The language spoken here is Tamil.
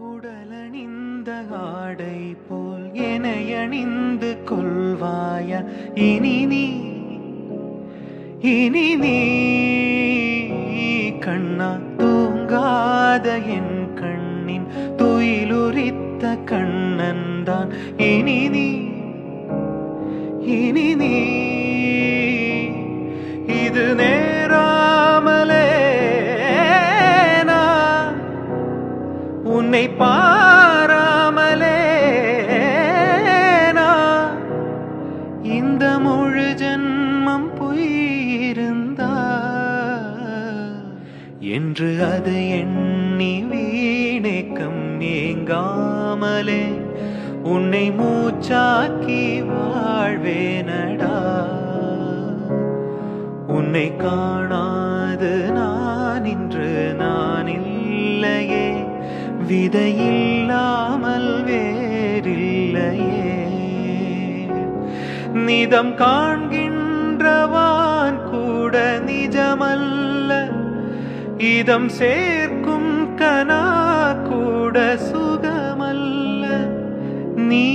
உடலணிந்த ஆடை போல் எனையணிந்து கொள்வாய? இனி நீ இனி நீ கண்ணா தூங்காத என் கண்ணின் துயிலுரித்த கண்ணன்தான் இனி நீ இனி நீ உன்னை பாராமலே இந்த முழு ஜன்மம் பொய்யிருந்தா என்று அது எண்ணி வீணேக்கம் ஏங்காமலே. உன்னை மூச்சாக்கி வாழ்வேனடா. உன்னை காணாது நான் இன்று விதையில்லாமல் வேறில்லையே நிதம் காண்கின்றவான் கூட நிஜமல்ல இதம் சேர்க்கும் கனா கூட சுகமல்ல நீ